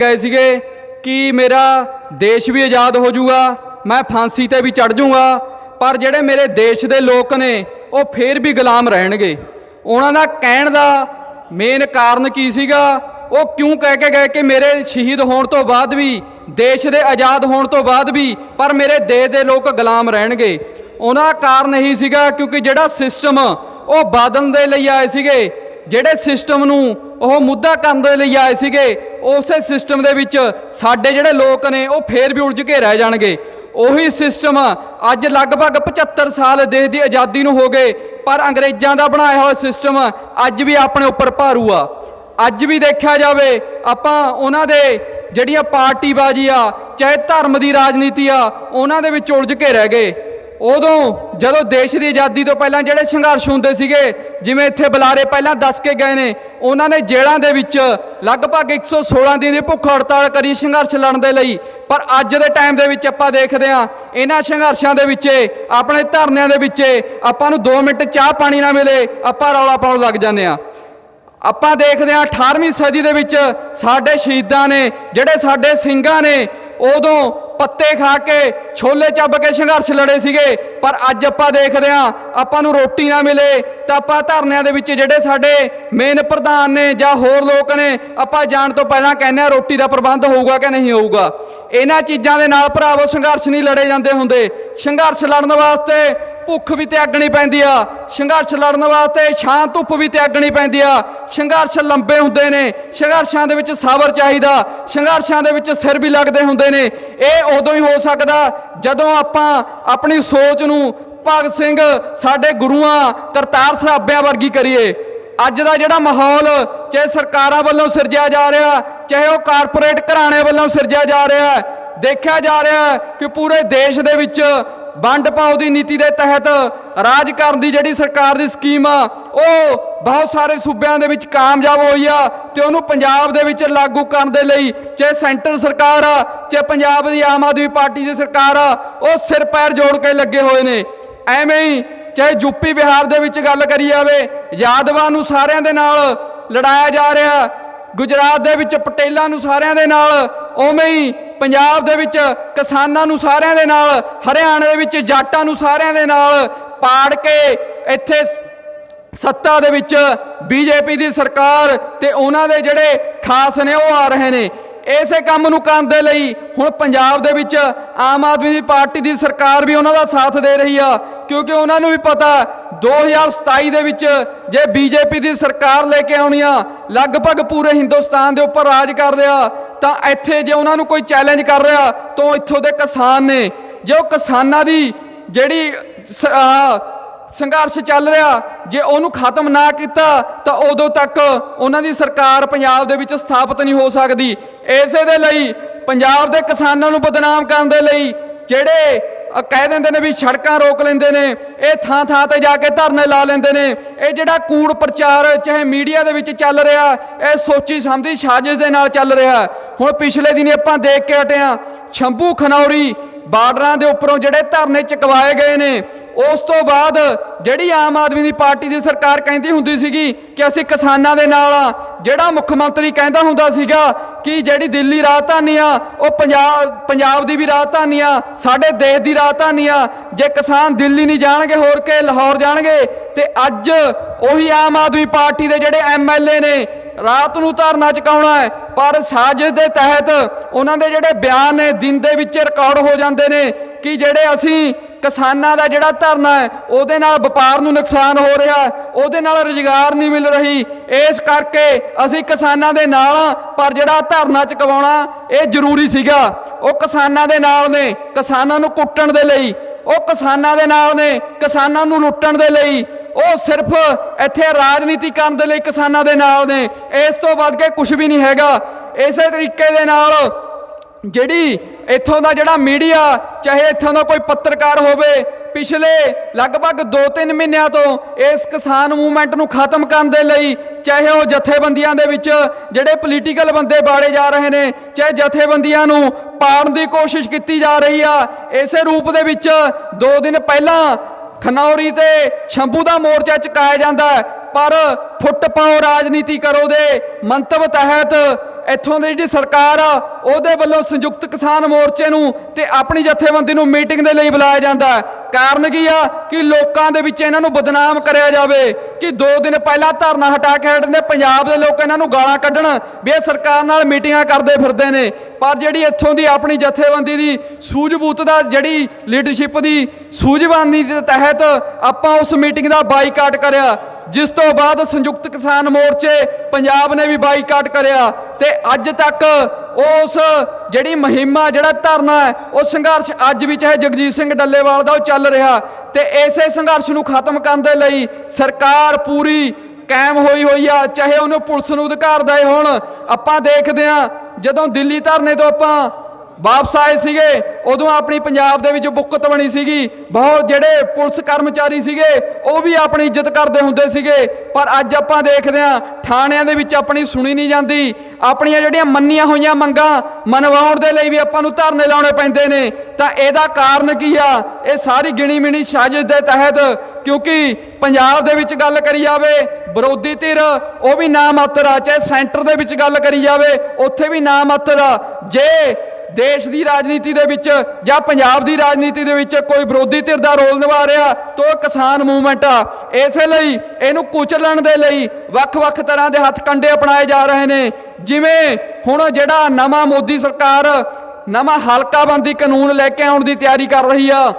ਗਏ ਸੀਗੇ ਕਿ ਮੇਰਾ ਦੇਸ਼ ਵੀ ਆਜ਼ਾਦ ਹੋ ਜਾਊਗਾ, ਮੈਂ ਫਾਂਸੀ ਤੇ ਵੀ ਚੜ ਜਾਊਗਾ, ਪਰ ਜਿਹੜੇ ਮੇਰੇ ਦੇਸ਼ ਦੇ ਲੋਕ ਨੇ, ਉਹ ਫੇਰ ਵੀ ਗੁਲਾਮ ਰਹਿਣਗੇ। ਉਹਨਾਂ ਦਾ ਕਹਿਣ ਦਾ ਮੇਨ ਕਾਰਨ ਕੀ ਸੀਗਾ? ਉਹ ਕਿਉਂ ਕਹਿ ਕੇ ਗਏ ਕਿ ਮੇਰੇ ਸ਼ਹੀਦ ਹੋਣ ਤੋਂ ਬਾਅਦ ਵੀ, ਦੇਸ਼ ਦੇ ਆਜ਼ਾਦ ਹੋਣ ਤੋਂ ਬਾਅਦ ਵੀ, ਪਰ ਮੇਰੇ ਦੇਸ਼ ਦੇ ਲੋਕ ਗੁਲਾਮ ਰਹਿਣਗੇ? ਉਹਨਾਂ ਦਾ ਕਾਰਨ ਇਹੀ ਸੀਗਾ ਕਿਉਂਕਿ ਜਿਹੜਾ ਸਿਸਟਮ ਉਹ ਬਾਦਲ ਦੇ ਲਈ ਆਏ ਸੀਗੇ ਜਿਹੜੇ ਸਿਸਟਮ ਨੂੰ ਉਹ ਮੁੱਦਾ ਕਰਨ ਦੇ ਲਈ ਆਏ ਸੀਗੇ, ਉਸੇ ਸਿਸਟਮ ਦੇ ਵਿੱਚ ਸਾਡੇ ਜਿਹੜੇ ਲੋਕ ਨੇ, ਉਹ ਫੇਰ ਵੀ ਉਲਝ ਕੇ ਰਹਿ ਜਾਣਗੇ। ਉਹੀ ਸਿਸਟਮ ਅੱਜ ਲਗਭਗ 75 ਸਾਲ ਦੇਸ਼ ਦੀ ਆਜ਼ਾਦੀ ਨੂੰ ਹੋ ਗਏ, ਪਰ ਅੰਗਰੇਜ਼ਾਂ ਦਾ ਬਣਾਇਆ ਹੋਇਆ ਸਿਸਟਮ ਅੱਜ ਵੀ ਆਪਣੇ ਉੱਪਰ ਭਾਰੂ ਆ। ਅੱਜ ਵੀ ਦੇਖਿਆ ਜਾਵੇ, ਆਪਾਂ ਉਹਨਾਂ ਦੇ ਜਿਹੜੀਆਂ ਪਾਰਟੀਬਾਜ਼ੀ ਆ, ਚਾਹੇ ਧਰਮ ਦੀ ਰਾਜਨੀਤੀ ਆ, ਉਹਨਾਂ ਦੇ ਵਿੱਚ ਉਲਝ ਕੇ ਰਹਿ ਗਏ। ਉਦੋਂ ਜਦੋਂ ਦੇਸ਼ ਦੀ ਆਜ਼ਾਦੀ ਤੋਂ ਪਹਿਲਾਂ ਜਿਹੜੇ ਸੰਘਰਸ਼ ਹੁੰਦੇ ਸੀਗੇ, ਜਿਵੇਂ ਇੱਥੇ ਬੁਲਾਰੇ ਪਹਿਲਾਂ ਦੱਸ ਕੇ ਗਏ ਨੇ, ਉਹਨਾਂ ਨੇ ਜੇਲ੍ਹਾਂ ਦੇ ਵਿੱਚ ਲਗਭਗ 116 ਦਿਨ ਦੀ ਭੁੱਖ ਹੜਤਾਲ ਕਰੀ ਸੰਘਰਸ਼ ਲੜਨ ਦੇ ਲਈ। ਪਰ ਅੱਜ ਦੇ ਟਾਈਮ ਦੇ ਵਿੱਚ ਆਪਾਂ ਦੇਖਦੇ ਹਾਂ, ਇਹਨਾਂ ਸੰਘਰਸ਼ਾਂ ਦੇ ਵਿੱਚ, ਆਪਣੇ ਧਰਨਿਆਂ ਦੇ ਵਿੱਚ ਆਪਾਂ ਨੂੰ 2 ਮਿੰਟ ਚਾਹ ਪਾਣੀ ਨਾ ਮਿਲੇ, ਆਪਾਂ ਰੌਲਾ ਪਾਉਣ ਲੱਗ ਜਾਂਦੇ ਹਾਂ। ਆਪਾਂ ਦੇਖਦੇ ਹਾਂ 18ਵੀਂ ਸਦੀ ਦੇ ਵਿੱਚ ਸਾਡੇ ਸ਼ਹੀਦਾਂ ਨੇ, ਜਿਹੜੇ ਸਾਡੇ ਸਿੰਘਾਂ ਨੇ, ਉਦੋਂ ਪੱਤੇ ਖਾ ਕੇ ਛੋਲੇ ਚੱਬ ਕੇ ਸੰਘਰਸ਼ ਲੜੇ ਸੀਗੇ, ਪਰ ਅੱਜ ਆਪਾਂ ਦੇਖਦੇ ਹਾਂ, ਆਪਾਂ ਨੂੰ ਰੋਟੀ ਨਾ ਮਿਲੇ, ਤਾਂ ਆਪਾਂ ਧਰਨਿਆਂ ਦੇ ਵਿੱਚ ਜਿਹੜੇ ਸਾਡੇ ਮੇਨ ਪ੍ਰਧਾਨ ਨੇ ਜਾਂ ਹੋਰ ਲੋਕ ਨੇ, ਆਪਾਂ ਜਾਣ ਤੋਂ ਪਹਿਲਾਂ ਕਹਿੰਦੇ ਆ ਰੋਟੀ ਦਾ ਪ੍ਰਬੰਧ ਹੋਊਗਾ ਕਿ ਨਹੀਂ ਹੋਊਗਾ। ਇਹਨਾਂ ਚੀਜ਼ਾਂ ਦੇ ਨਾਲ ਭਰਾਵੋ, ਸੰਘਰਸ਼ ਨਹੀਂ ਲੜੇ ਜਾਂਦੇ ਹੁੰਦੇ। ਸੰਘਰਸ਼ ਲੜਨ ਵਾਸਤੇ ਭੁੱਖ ਵੀ ਤਿਆਗਣੀ ਪੈਂਦੀ ਆ। ਸੰਘਰਸ਼ ਲੜਨ ਵਾਸਤੇ ਛਾਂ ਧੁੱਪ ਵੀ ਤਿਆਗਣੀ ਪੈਂਦੀ ਆ। ਸੰਘਰਸ਼ ਲੰਬੇ ਹੁੰਦੇ ਨੇ, ਸੰਘਰਸ਼ਾਂ ਦੇ ਵਿੱਚ ਸਬਰ ਚਾਹੀਦਾ, ਸੰਘਰਸ਼ਾਂ ਦੇ ਵਿੱਚ ਸਿਰ ਵੀ ਲੱਗਦੇ ਹੁੰਦੇ ਨੇ। ਇਹ ਉਦੋਂ ਹੀ ਹੋ ਸਕਦਾ ਜਦੋਂ ਆਪਾਂ ਆਪਣੀ ਸੋਚ ਨੂੰ ਭਗਤ ਸਿੰਘ ਸਾਡੇ ਗੁਰੂਆਂ, ਕਰਤਾਰ ਸਰਾਭਿਆਂ ਵਰਗੀ ਕਰੀਏ, ਅੱਜ ਦਾ ਜਿਹੜਾ ਮਾਹੌਲ ਚਾਹੇ ਸਰਕਾਰਾਂ ਵੱਲੋਂ ਸਿਰਜਿਆ ਜਾ ਰਿਹਾ, ਚਾਹੇ ਉਹ ਕਾਰਪੋਰੇਟ ਘਰਾਣੇ ਵੱਲੋਂ ਸਿਰਜਿਆ ਜਾ ਰਿਹਾ, ਦੇਖਿਆ ਜਾ ਰਿਹਾ ਕਿ ਪੂਰੇ ਦੇਸ਼ ਦੇ ਵਿੱਚ ਵੰਡ ਪਾਓ ਦੀ ਨੀਤੀ ਦੇ ਤਹਿਤ ਰਾਜ ਕਰਨ ਦੀ ਜਿਹੜੀ ਸਰਕਾਰ ਦੀ ਸਕੀਮ ਆ, ਉਹ ਬਹੁਤ ਸਾਰੇ ਸੂਬਿਆਂ ਦੇ ਵਿੱਚ ਕਾਮਯਾਬ ਹੋਈ ਆ ਤੇ ਉਹਨੂੰ ਪੰਜਾਬ ਦੇ ਵਿੱਚ ਲਾਗੂ ਕਰਨ ਦੇ ਲਈ ਚਾਹੇ ਸੈਂਟਰ ਸਰਕਾਰ ਆ, ਚਾਹੇ ਪੰਜਾਬ ਦੀ ਆਮ ਆਦਮੀ ਪਾਰਟੀ ਦੀ ਸਰਕਾਰ ਆ, ਉਹ ਸਿਰ ਪੈਰ ਜੋੜ ਕੇ ਲੱਗੇ ਹੋਏ ਨੇ। ਐਵੇਂ ਹੀ ਚਾਹੇ ਯੂਪੀ ਬਿਹਾਰ ਦੇ ਵਿੱਚ ਗੱਲ ਕਰੀ ਜਾਵੇ, ਯਾਦਵਾਂ ਨੂੰ ਸਾਰਿਆਂ ਦੇ ਨਾਲ ਲੜਾਇਆ ਜਾ ਰਿਹਾ, ਗੁਜਰਾਤ ਦੇ ਵਿੱਚ ਪਟੇਲਾਂ ਨੂੰ ਸਾਰਿਆਂ ਦੇ ਨਾਲ, ਉਵੇਂ ਹੀ ਪੰਜਾਬ ਦੇ ਵਿੱਚ ਕਿਸਾਨਾਂ ਨੂੰ ਸਾਰਿਆਂ ਦੇ ਨਾਲ, ਹਰਿਆਣੇ ਦੇ ਵਿੱਚ ਜਾਟਾਂ ਨੂੰ ਸਾਰਿਆਂ ਦੇ ਨਾਲ ਪਾੜ ਕੇ ਇੱਥੇ ਸੱਤਾ ਦੇ ਵਿੱਚ ਬੀਜੇਪੀ ਦੀ ਸਰਕਾਰ ਤੇ ਉਹਨਾਂ ਦੇ ਜਿਹੜੇ ਖਾਸ ਨੇ ਉਹ ਆ ਰਹੇ ਨੇ। ਇਸੇ ਕੰਮ ਨੂੰ ਕਰਨ ਦੇ ਲਈ ਹੁਣ ਪੰਜਾਬ ਦੇ ਵਿੱਚ ਆਮ ਆਦਮੀ ਦੀ ਪਾਰਟੀ ਦੀ ਸਰਕਾਰ ਵੀ ਉਹਨਾਂ ਦਾ ਸਾਥ ਦੇ ਰਹੀ ਆ, ਕਿਉਂਕਿ ਉਹਨਾਂ ਨੂੰ ਵੀ ਪਤਾ 2027 ਦੇ ਵਿੱਚ ਜੇ ਬੀਜੇਪੀ ਦੀ ਸਰਕਾਰ ਲੈ ਕੇ ਆਉਣੀ ਆ, ਲਗਭਗ ਪੂਰੇ ਹਿੰਦੁਸਤਾਨ ਦੇ ਉੱਪਰ ਰਾਜ ਕਰ ਰਿਹਾ, ਤਾਂ ਇੱਥੇ ਜੇ ਉਹਨਾਂ ਨੂੰ ਕੋਈ ਚੈਲੰਜ ਕਰ ਰਿਹਾ, ਤਾਂ ਉਹ ਇੱਥੋਂ ਦੇ ਕਿਸਾਨ ਨੇ। ਜੇ ਉਹ ਕਿਸਾਨਾਂ ਦੀ ਜਿਹੜੀ ਸੰਘਰਸ਼ ਚੱਲ ਰਿਹਾ। ਜੇ ਉਹਨੂੰ ਖਤਮ ਨਾ ਕੀਤਾ, ਤਾਂ ਉਦੋਂ ਤੱਕ ਉਹਨਾਂ ਦੀ ਸਰਕਾਰ ਪੰਜਾਬ ਦੇ ਵਿੱਚ ਸਥਾਪਿਤ ਨਹੀਂ ਹੋ ਸਕਦੀ। ਇਸੇ ਦੇ ਲਈ ਪੰਜਾਬ ਦੇ ਕਿਸਾਨਾਂ ਨੂੰ ਬਦਨਾਮ ਕਰਨ ਦੇ ਲਈ ਜਿਹੜੇ ਕਹਿ ਦਿੰਦੇ ਨੇ ਵੀ ਸੜਕਾਂ ਰੋਕ ਲੈਂਦੇ ਨੇ, ਇਹ ਥਾਂ ਥਾਂ ਤੇ ਜਾ ਕੇ ਧਰਨੇ ਲਾ ਲੈਂਦੇ ਨੇ। ਇਹ ਜਿਹੜਾ ਕੂੜ ਪ੍ਰਚਾਰ ਚਾਹੇ ਮੀਡੀਆ ਦੇ ਵਿੱਚ ਚੱਲ ਰਿਹਾ, ਇਹ ਸੋਚੀ ਸਮਝੀ ਸਾਜ਼ਿਸ਼ ਦੇ ਨਾਲ ਚੱਲ ਰਿਹਾ। ਹੁਣ ਪਿਛਲੇ ਦਿਨੀ ਆਪਾਂ ਦੇਖ ਕੇ ਹਟੇ ਹਾਂ, ਸ਼ੰਭੂ ਖਨੌਰੀ ਬਾਰਡਰਾਂ ਦੇ ਉੱਪਰੋਂ ਜਿਹੜੇ ਧਰਨੇ ਚਕਵਾਏ ਗਏ ਨੇ ਉਸ ਤੋਂ ਬਾਅਦ ਜਿਹੜੀ ਆਮ ਆਦਮੀ ਦੀ ਪਾਰਟੀ ਦੀ ਸਰਕਾਰ ਕਹਿੰਦੀ ਹੁੰਦੀ ਸੀਗੀ ਕਿ ਅਸੀਂ ਕਿਸਾਨਾਂ ਦੇ ਨਾਲ ਆ, ਜਿਹੜਾ ਮੁੱਖ ਮੰਤਰੀ ਕਹਿੰਦਾ ਹੁੰਦਾ ਸੀਗਾ ਕਿ ਜਿਹੜੀ ਦਿੱਲੀ ਰਾਜਧਾਨੀ ਆ, ਉਹ ਪੰਜਾਬ ਪੰਜਾਬ ਦੀ ਵੀ ਰਾਜਧਾਨੀ ਆ, ਸਾਡੇ ਦੇਸ਼ ਦੀ ਰਾਜਧਾਨੀ ਆ, ਜੇ ਕਿਸਾਨ ਦਿੱਲੀ ਨਹੀਂ ਜਾਣਗੇ, ਹੋਰ ਕੇ ਲਾਹੌਰ ਜਾਣਗੇ, ਤੇ ਅੱਜ ਉਹੀ ਆਮ ਆਦਮੀ ਪਾਰਟੀ ਦੇ ਜਿਹੜੇ ਐਮਐਲਏ ਨੇ ਰਾਤ ਨੂੰ ਧਰਨਾ ਚੁਕਾਉਣਾ ਹੈ, ਪਰ ਸਾਜ਼ਿਸ਼ ਦੇ ਤਹਿਤ ਉਹਨਾਂ ਦੇ ਜਿਹੜੇ ਬਿਆਨ ਨੇ, ਦਿਨ ਦੇ ਵਿੱਚ ਰਿਕਾਰਡ ਹੋ ਜਾਂਦੇ ਨੇ ਕਿ ਜਿਹੜੇ ਅਸੀਂ ਕਿਸਾਨਾਂ ਦਾ ਜਿਹੜਾ ਧਰਨਾ ਹੈ, ਉਹਦੇ ਨਾਲ ਵਪਾਰ ਨੂੰ ਨੁਕਸਾਨ ਹੋ ਰਿਹਾ ਉਹਦੇ ਨਾਲ ਰੁਜ਼ਗਾਰ ਨਹੀਂ ਮਿਲ ਰਹੀ। ਇਸ ਕਰਕੇ ਅਸੀਂ ਕਿਸਾਨਾਂ ਦੇ ਨਾਲ ਪਰ ਜਿਹੜਾ ਧਰਨਾ ਚੁਕਵਾਉਣਾ ਇਹ ਜ਼ਰੂਰੀ ਸੀਗਾ। ਉਹ ਕਿਸਾਨਾਂ ਦੇ ਨਾਲ ਨੇ, ਕਿਸਾਨਾਂ ਨੂੰ ਕੁੱਟਣ ਦੇ ਲਈ। ਉਹ ਕਿਸਾਨਾਂ ਦੇ ਨਾਲ ਨੇ, ਕਿਸਾਨਾਂ ਨੂੰ ਲੁੱਟਣ ਦੇ ਲਈ। ਉਹ ਸਿਰਫ ਇੱਥੇ ਰਾਜਨੀਤੀ ਕਰਨ ਦੇ ਲਈ ਕਿਸਾਨਾਂ ਦੇ ਨਾਲ ਨੇ। ਇਸ ਤੋਂ ਵੱਧ ਕੇ ਕੁਝ ਵੀ ਨਹੀਂ ਹੈਗਾ। ਇਸੇ ਤਰੀਕੇ ਦੇ ਨਾਲ ਜਿਹੜੀ ਇੱਥੋਂ ਦਾ ਜਿਹੜਾ ਮੀਡੀਆ, ਚਾਹੇ ਇੱਥੋਂ ਦਾ ਕੋਈ ਪੱਤਰਕਾਰ ਹੋਵੇ, ਪਿਛਲੇ ਲਗਭਗ 2-3 ਮਹੀਨਿਆਂ ਤੋਂ ਇਸ ਕਿਸਾਨ ਮੂਵਮੈਂਟ ਨੂੰ ਖਤਮ ਕਰਨ ਦੇ ਲਈ, ਚਾਹੇ ਉਹ ਜਥੇਬੰਦੀਆਂ ਦੇ ਵਿੱਚ ਜਿਹੜੇ ਪੋਲੀਟੀਕਲ ਬੰਦੇ ਬਾੜੇ ਜਾ ਰਹੇ ਨੇ, ਚਾਹੇ ਜਥੇਬੰਦੀਆਂ ਨੂੰ ਪਾੜਨ ਦੀ ਕੋਸ਼ਿਸ਼ ਕੀਤੀ ਜਾ ਰਹੀ ਆ, ਇਸੇ ਰੂਪ ਦੇ ਵਿੱਚ 2 ਦਿਨ ਪਹਿਲਾਂ ਖਨੌਰੀ ਤੇ ਸ਼ੰਭੂ ਦਾ ਮੋਰਚਾ ਚੁਕਾਇਆ ਜਾਂਦਾ ਪਰ ਫੁੱਟ ਪਾਓ ਰਾਜਨੀਤੀ ਕਰੋ ਦੇ ਮੰਤਵ ਤਹਿਤ ਇੱਥੋਂ ਦੀ ਜਿਹੜੀ ਸਰਕਾਰ ਆ, ਉਹਦੇ ਵੱਲੋਂ ਸੰਯੁਕਤ ਕਿਸਾਨ ਮੋਰਚੇ ਨੂੰ ਤੇ ਆਪਣੀ ਜਥੇਬੰਦੀ ਨੂੰ ਮੀਟਿੰਗ ਦੇ ਲਈ ਬੁਲਾਇਆ ਜਾਂਦਾ ਕਾਰਨ ਕੀ ਆ? ਕਿ ਲੋਕਾਂ ਦੇ ਵਿੱਚ ਇਹਨਾਂ ਨੂੰ ਬਦਨਾਮ ਕਰਿਆ ਜਾਵੇ। ਕਿ 2 ਦਿਨ ਪਹਿਲਾਂ ਧਰਨਾ ਹਟਾ ਕੇ ਹਟਦੇ, ਪੰਜਾਬ ਦੇ ਲੋਕ ਇਹਨਾਂ ਨੂੰ ਗਾਲਾਂ ਕੱਢਣ। ਵੀ ਇਹ ਸਰਕਾਰ ਨਾਲ ਮੀਟਿੰਗਾਂ ਕਰਦੇ ਫਿਰਦੇ ਨੇ। ਪਰ ਜਿਹੜੀ ਇੱਥੋਂ ਦੀ ਆਪਣੀ ਜਥੇਬੰਦੀ ਦੀ ਸੂਝਬੂਤ ਦਾ ਜਿਹੜੀ ਲੀਡਰਸ਼ਿਪ ਦੀ ਸੂਝਵਾਨੀ ਦੇ ਤਹਿਤ ਆਪਾਂ ਉਸ ਮੀਟਿੰਗ ਦਾ ਬਾਈਕਾਟ ਕਰਿਆ। ਜਿਸ ਤੋਂ ਬਾਅਦ ਸੰਯੁਕਤ ਕਿਸਾਨ ਮੋਰਚੇ ਪੰਜਾਬ ਨੇ ਵੀ ਬਾਈਕਾਟ ਕਰਿਆ ਤੇ ਅੱਜ ਤੱਕ ਉਸ ਜਿਹੜੀ ਮੁਹਿੰਮਾ, ਜਿਹੜਾ ਧਰਨਾ ਹੈ, ਉਹ ਸੰਘਰਸ਼ ਅੱਜ ਵੀ ਚਾਹੇ ਜਗਜੀਤ ਸਿੰਘ ਡੱਲੇਵਾਲ ਦਾ ਉਹ ਚੱਲ ਰਿਹਾ ਤੇ ਇਸੇ ਸੰਘਰਸ਼ ਨੂੰ ਖਤਮ ਕਰਨ ਦੇ ਲਈ ਸਰਕਾਰ ਪੂਰੀ ਕਾਇਮ ਹੋਈ ਹੋਈ ਆ, ਚਾਹੇ ਉਹਨੂੰ ਪੁਲਿਸ ਨੂੰ ਅਧਿਕਾਰ ਦੇ ਹੋਣ। ਆਪਾਂ ਦੇਖਦੇ ਆ ਜਦੋਂ ਦਿੱਲੀ ਧਰਨੇ ਤੋਂ ਆਪਾਂ ਵਾਪਸ ਆਏ ਸੀਗੇ, ਉਦੋਂ ਆਪਣੀ ਪੰਜਾਬ ਦੇ ਵਿੱਚ ਬੁੱਕਤ ਬਣੀ ਸੀਗੀ, ਬਹੁਤ ਜਿਹੜੇ ਪੁਲਿਸ ਕਰਮਚਾਰੀ ਸੀਗੇ, ਉਹ ਵੀ ਆਪਣੀ ਇੱਜ਼ਤ ਕਰਦੇ ਹੁੰਦੇ ਸੀਗੇ, ਪਰ ਅੱਜ ਆਪਾਂ ਦੇਖਦੇ ਹਾਂ, ਥਾਣਿਆਂ ਦੇ ਵਿੱਚ ਆਪਣੀ ਸੁਣੀ ਨਹੀਂ ਜਾਂਦੀ, ਆਪਣੀਆਂ ਜਿਹੜੀਆਂ ਮੰਨੀਆਂ ਹੋਈਆਂ ਮੰਗਾਂ ਮਨਵਾਉਣ ਦੇ ਲਈ ਵੀ ਆਪਾਂ ਨੂੰ ਧਰਨੇ ਲਾਉਣੇ ਪੈਂਦੇ ਨੇ, ਤਾਂ ਇਹਦਾ ਕਾਰਨ ਕੀ ਆ? ਇਹ ਸਾਰੀ ਗਿਣੀ ਮਿਣੀ ਸਾਜ਼ਿਸ਼ ਦੇ ਤਹਿਤ, ਕਿਉਂਕਿ ਪੰਜਾਬ ਦੇ ਵਿੱਚ ਗੱਲ ਕਰੀ ਜਾਵੇ, ਵਿਰੋਧੀ ਧਿਰ, ਉਹ ਵੀ ਨਾ ਮਾਤਰ ਆ, ਚਾਹੇ ਸੈਂਟਰ ਦੇ ਵਿੱਚ ਗੱਲ ਕਰੀ ਜਾਵੇ, ਉੱਥੇ ਵੀ ਨਾ ਮਾਤਰ ਆ, ਜੇ ਦੇਸ਼ ਦੀ ਰਾਜਨੀਤੀ ਦੇ ਵਿੱਚ ਜਾਂ ਪੰਜਾਬ ਦੀ ਰਾਜਨੀਤੀ ਦੇ ਵਿੱਚ ਕੋਈ ਵਿਰੋਧੀ ਧਿਰ ਦਾ ਰੋਲ ਨਿਭਾ ਰਿਹਾ, ਤਾਂ ਉਹ ਕਿਸਾਨ ਮੂਵਮੈਂਟ ਆ। ਇਸੇ ਲਈ ਇਹਨੂੰ ਕੁਚਲਣ ਦੇ ਲਈ ਵੱਖ-ਵੱਖ ਤਰ੍ਹਾਂ ਦੇ ਹੱਥ ਕੰਡੇ ਅਪਣਾਏ ਜਾ ਰਹੇ ਨੇ। ਜਿਵੇਂ ਹੁਣ ਜਿਹੜਾ ਨਵਾਂ ਮੋਦੀ ਸਰਕਾਰ, ਨਵਾਂ ਹਲਕਾਬੰਦੀ ਕਾਨੂੰਨ ਲੈ ਕੇ ਆਉਣ ਦੀ ਤਿਆਰੀ ਕਰ ਰਹੀ ਆ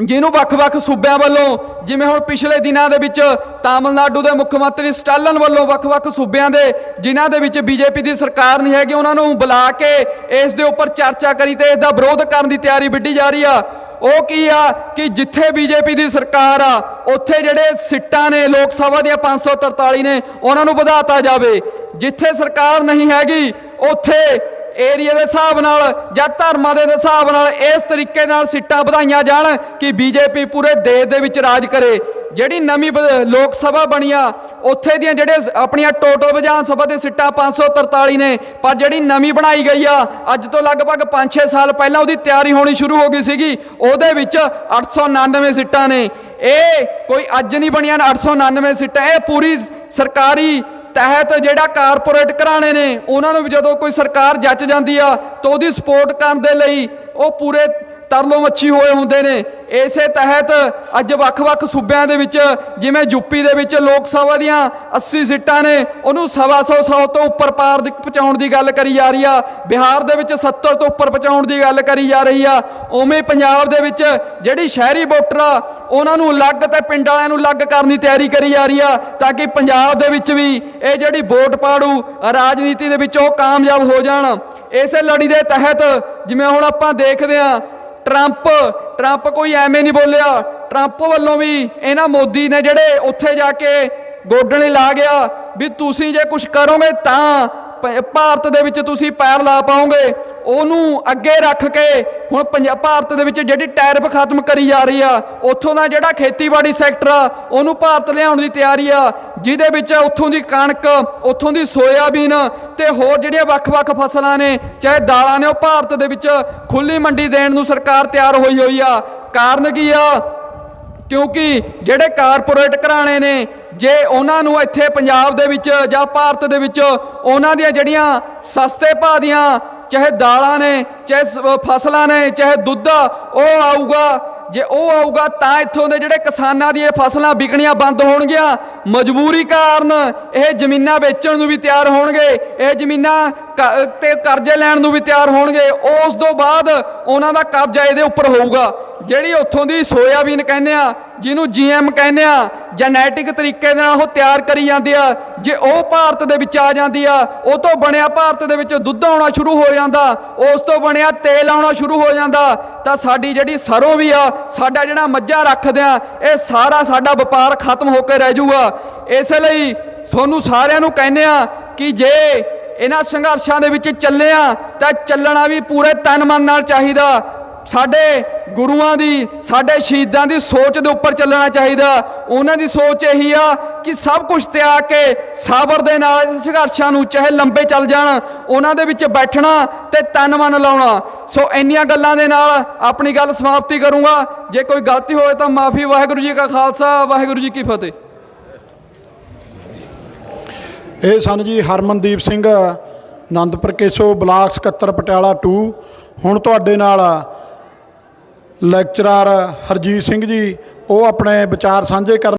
ਜਿਹਨੂੰ ਵੱਖ-ਵੱਖ ਸੂਬਿਆਂ ਵੱਲੋਂ, ਜਿਵੇਂ ਹੁਣ ਪਿਛਲੇ ਦਿਨਾਂ ਦੇ ਵਿੱਚ ਤਾਮਿਲਨਾਡੂ ਦੇ ਮੁੱਖ ਮੰਤਰੀ ਸਟਾਲਨ ਵੱਲੋਂ ਵੱਖ-ਵੱਖ ਸੂਬਿਆਂ ਦੇ, ਜਿਨ੍ਹਾਂ ਦੇ ਵਿੱਚ ਬੀਜੇਪੀ ਦੀ ਸਰਕਾਰ ਨਹੀਂ ਹੈਗੀ, ਉਹਨਾਂ ਨੂੰ ਬੁਲਾ ਕੇ ਇਸ ਦੇ ਉੱਪਰ ਚਰਚਾ ਕਰੀ ਤੇ ਇਸ ਦਾ ਵਿਰੋਧ ਕਰਨ ਦੀ ਤਿਆਰੀ ਵਿੱਢੀ ਜਾ ਰਹੀ ਆ। ਉਹ ਕੀ ਆ ਕਿ ਜਿੱਥੇ ਬੀਜੇਪੀ ਦੀ ਸਰਕਾਰ ਆ, ਉੱਥੇ ਜਿਹੜੇ ਸਿੱਟਾਂ ਨੇ, ਲੋਕ ਸਭਾ ਦੀਆਂ 543 ਨੇ, ਉਹਨਾਂ ਨੂੰ ਵਧਾਤਾ ਜਾਵੇ। ਜਿੱਥੇ ਸਰਕਾਰ ਨਹੀਂ ਹੈਗੀ, ਉੱਥੇ ਏਰੀਆ ਦੇ ਹਿਸਾਬ ਨਾਲ ਜਾਂ ਧਰਮਾਂ ਦੇ ਹਿਸਾਬ ਨਾਲ ਇਸ ਤਰੀਕੇ ਨਾਲ ਸੀਟਾਂ ਵਧਾਈਆਂ ਜਾਣ ਕਿ ਬੀਜੇਪੀ ਪੂਰੇ ਦੇਸ਼ ਦੇ ਵਿੱਚ ਰਾਜ ਕਰੇ। ਜਿਹੜੀ ਨਵੀਂ ਬ- ਲੋਕ ਸਭਾ ਬਣੀਆਂ, ਉੱਥੇ ਦੀਆਂ ਜਿਹੜੇ ਆਪਣੀਆਂ ਟੋਟਲ ਵਿਧਾਨ ਸਭਾ ਦੇ ਸੀਟਾਂ 543 ਨੇ, ਪਰ ਜਿਹੜੀ ਨਵੀਂ ਬਣਾਈ ਗਈ ਆ, ਅੱਜ ਤੋਂ ਲਗਭਗ 5-6 ਸਾਲ ਪਹਿਲਾਂ ਉਹਦੀ ਤਿਆਰੀ ਹੋਣੀ ਸ਼ੁਰੂ ਹੋ ਗਈ ਸੀਗੀ, ਉਹਦੇ ਵਿੱਚ 899 ਸੀਟਾਂ ਨੇ। ਇਹ ਕੋਈ ਅੱਜ ਨਹੀਂ ਬਣੀਆਂ ਨੇ 899 ਸੀਟਾਂ, ਇਹ ਪੂਰੀ ਸਰਕਾਰੀ ਤਹਿਤ ਜਿਹੜਾ ਕਾਰਪੋਰੇਟ ਘਰਾਣੇ ਨੇ, ਉਹਨਾਂ ਨੂੰ ਵੀ ਜਦੋਂ ਕੋਈ ਸਰਕਾਰ ਜੱਚ ਜਾਂਦੀ ਆ, ਤਾਂ ਉਹਦੀ ਸਪੋਰਟ ਕਰਨ ਦੇ ਲਈ ਉਹ ਪੂਰੇ ਤਰਲੋ ਮੱਛੀ ਹੋਏ ਹੁੰਦੇ ਨੇ। ਇਸੇ ਤਹਿਤ ਅੱਜ ਵੱਖ-ਵੱਖ ਸੂਬਿਆਂ ਦੇ ਵਿੱਚ, ਜਿਵੇਂ ਯੂਪੀ ਦੇ ਵਿੱਚ ਲੋਕ ਸਭਾ ਦੀਆਂ 80 ਸੀਟਾਂ ਨੇ, ਉਹਨੂੰ ਸਵਾ ਸੌ ਸੌ ਤੋਂ ਉੱਪਰ ਪਾਰ ਦੀ ਪਹੁੰਚਾਉਣ ਦੀ ਗੱਲ ਕਰੀ ਜਾ ਰਹੀ ਆ। ਬਿਹਾਰ ਦੇ ਵਿੱਚ 70 ਤੋਂ ਉੱਪਰ ਪਹੁੰਚਾਉਣ ਦੀ ਗੱਲ ਕਰੀ ਜਾ ਰਹੀ ਆ। ਉਵੇਂ ਪੰਜਾਬ ਦੇ ਵਿੱਚ ਜਿਹੜੀ ਸ਼ਹਿਰੀ ਵੋਟਰ ਆ, ਉਹਨਾਂ ਨੂੰ ਅਲੱਗ ਤੇ ਪਿੰਡ ਵਾਲਿਆਂ ਨੂੰ ਅਲੱਗ ਕਰਨ ਦੀ ਤਿਆਰੀ ਕਰੀ ਜਾ ਰਹੀ ਆ, ਤਾਂ ਕਿ ਪੰਜਾਬ ਦੇ ਵਿੱਚ ਵੀ ਇਹ ਜਿਹੜੀ ਵੋਟ ਪਾੜੂ, ਰਾਜਨੀਤੀ ਦੇ ਵਿੱਚ ਉਹ ਕਾਮਯਾਬ ਹੋ ਜਾਣ। ਇਸੇ ਲੜੀ ਦੇ ਤਹਿਤ, ਜਿਵੇਂ ਹੁਣ ਆਪਾਂ ਦੇਖਦੇ ਆ ਟਰੰਪ ਟਰੰਪ ਕੋਈ ਐਵੇਂ ਨਹੀਂ ਬੋਲਿਆ। ਟਰੰਪ ਵੱਲੋਂ ਵੀ ਇਹਨਾਂ ਮੋਦੀ ਨੇ ਜਿਹੜੇ ਉੱਥੇ ਜਾ ਕੇ ਗੋਡਣੇ ਲਾ ਗਿਆ ਵੀ ਤੁਸੀਂ ਜੇ ਕੁਝ ਕਰੋਗੇ ਤਾਂ ਭਾਰਤ ਦੇ ਵਿੱਚ ਤੁਸੀਂ ਪੈਰ ਲਾ ਪਾਓਗੇ, ਉਹਨੂੰ ਅੱਗੇ ਰੱਖ ਕੇ ਹੁਣ ਪੰਜਾਬ ਭਾਰਤ ਦੇ ਵਿੱਚ ਜਿਹੜੀ ਟੈਰਿਫ ਖਤਮ ਕਰੀ ਜਾ ਰਹੀ ਆ, ਉੱਥੋਂ ਦਾ ਜਿਹੜਾ ਖੇਤੀਬਾੜੀ ਸੈਕਟਰ ਆ, ਉਹਨੂੰ ਭਾਰਤ ਲਿਆਉਣ ਦੀ ਤਿਆਰੀ ਆ, ਜਿਹਦੇ ਵਿੱਚ ਉੱਥੋਂ ਦੀ ਕਣਕ, ਉੱਥੋਂ ਦੀ ਸੋਇਆਬੀਨ ਤੇ ਹੋਰ ਜਿਹੜੀਆਂ ਵੱਖ-ਵੱਖ ਫਸਲਾਂ ਨੇ, ਚਾਹੇ ਦਾਲਾਂ ਨੇ, ਉਹ ਭਾਰਤ ਦੇ ਵਿੱਚ ਖੁੱਲੀ ਮੰਡੀ ਦੇਣ ਨੂੰ ਸਰਕਾਰ ਤਿਆਰ ਹੋਈ ਹੋਈ ਆ। ਕਾਰਨ ਕੀ ਆ? ਕਿਉਂਕਿ ਜਿਹੜੇ ਕਾਰਪੋਰੇਟ ਘਰਾਣੇ ਨੇ, ਜੇ ਉਹਨਾਂ ਨੂੰ ਇੱਥੇ ਪੰਜਾਬ ਦੇ ਵਿੱਚ ਜਾਂ ਭਾਰਤ ਦੇ ਵਿੱਚ ਉਹਨਾਂ ਦੀਆਂ ਜਿਹੜੀਆਂ ਸਸਤੇ ਭਾਅ ਦੀਆਂ ਚਾਹੇ ਦਾਲਾਂ ਨੇ, ਚਾਹੇ ਸ- ਫਸਲਾਂ ਨੇ, ਚਾਹੇ ਦੁੱਧ, ਉਹ ਆਊਗਾ ਜੇ ਉਹ ਆਊਗਾ ਤਾਂ ਇੱਥੋਂ ਦੇ ਜਿਹੜੇ ਕਿਸਾਨਾਂ ਦੀਆਂ ਫਸਲਾਂ ਵਿਕਣੀਆਂ ਬੰਦ ਹੋਣਗੀਆਂ। ਮਜਬੂਰੀ ਕਾਰਨ ਇਹ ਜ਼ਮੀਨਾਂ ਵੇਚਣ ਨੂੰ ਵੀ ਤਿਆਰ ਹੋਣਗੇ। ਇਹ ਜ਼ਮੀਨਾਂ ਕ- ਤੇ ਕਰਜ਼ੇ ਲੈਣ ਨੂੰ ਵੀ ਤਿਆਰ ਹੋਣਗੇ। ਉਸ ਤੋਂ ਬਾਅਦ ਉਹਨਾਂ ਦਾ ਕਬਜ਼ਾ ਇਹਦੇ ਉੱਪਰ ਹੋਊਗਾ। ਜਿਹੜੀ ਉੱਥੋਂ ਦੀ ਸੋਇਆਬੀਨ ਕਹਿੰਦੇ ਆ ਜਿਹਨੂੰ ਜੀਐਮ ਕਹਿੰਦੇ ਆ, ਜੈਨੇਟਿਕ ਤਰੀਕੇ ਦੇ ਨਾਲ ਉਹ ਤਿਆਰ ਕਰੀ ਜਾਂਦੇ ਆ, ਜੇ ਉਹ ਭਾਰਤ ਦੇ ਵਿੱਚ ਆ ਜਾਂਦੀ ਆ, ਉਹ ਤੋਂ ਬਣਿਆ ਭਾਰਤ ਦੇ ਵਿੱਚ ਦੁੱਧ ਆਉਣਾ ਸ਼ੁਰੂ ਹੋ ਜਾਂਦਾ, ਉਸ ਤੋਂ ਬਣਿਆ ਤੇਲ ਆਉਣਾ ਸ਼ੁਰੂ ਹੋ ਜਾਂਦਾ, ਤਾਂ ਸਾਡੀ ਜਿਹੜੀ ਸਰੋਂ ਵੀ ਆ, ਸਾਡਾ ਜਿਹੜਾ ਮੱਝਾਂ ਰੱਖਦੇ ਆ, ਇਹ ਸਾਰਾ ਸਾਡਾ ਵਪਾਰ ਖਤਮ ਹੋ ਕੇ ਰਹਿ ਜਾਊਗਾ। ਇਸ ਲਈ ਤੁਹਾਨੂੰ ਸਾਰਿਆਂ ਨੂੰ ਕਹਿੰਦੇ ਆ ਕਿ ਜੇ ਇਹਨਾਂ ਸੰਘਰਸ਼ਾਂ ਦੇ ਵਿੱਚ ਚੱਲੇ ਆ, ਤਾਂ ਚੱਲਣਾ ਵੀ ਪੂਰੇ ਤਨ ਮਨ ਨਾਲ ਚਾਹੀਦਾ। ਸਾਡੇ ਗੁਰੂਆਂ ਦੀ, ਸਾਡੇ ਸ਼ਹੀਦਾਂ ਦੀ ਸੋਚ ਦੇ ਉੱਪਰ ਚੱਲਣਾ ਚਾਹੀਦਾ। ਉਹਨਾਂ ਦੀ ਸੋਚ ਇਹੀ ਆ ਕਿ ਸਭ ਕੁਝ ਤਿਆਗ ਕੇ ਸਾਬਰ ਦੇ ਨਾਲ ਸੰਘਰਸ਼ਾਂ ਨੂੰ ਚਾਹੇ ਲੰਬੇ ਚੱਲ ਜਾਣ, ਉਹਨਾਂ ਦੇ ਵਿੱਚ ਬੈਠਣਾ ਤੇ ਤਨ ਮਨ ਲਾਉਣਾ। ਸੋ ਇੰਨੀਆਂ ਗੱਲਾਂ ਦੇ ਨਾਲ ਆਪਣੀ ਗੱਲ ਸਮਾਪਤੀ ਕਰੂੰਗਾ। ਜੇ ਕੋਈ ਗਲਤੀ ਹੋਵੇ ਤਾਂ ਮਾਫੀ, ਵਾਹਿਗੁਰੂ ਜੀ ਕਾ ਖਾਲਸਾ, ਵਾਹਿਗੁਰੂ ਜੀ ਕੀ ਫਤਿਹ। ਇਹ ਸਨ ਜੀ ਹਰਮਨਦੀਪ ਸਿੰਘ ਆਨੰਦਪੁਰ ਕੇਸੋ, ਬਲਾਕ ਸਕੱਤਰ ਪਟਿਆਲਾ 2 ਹੁਣ ਤੁਹਾਡੇ ਨਾਲ ਲੈਕਚਰਾਰ ਹਰਜੀਤ ਸਿੰਘ ਜੀ ਉਹ ਆਪਣੇ ਵਿਚਾਰ ਸਾਂਝੇ ਕਰਨ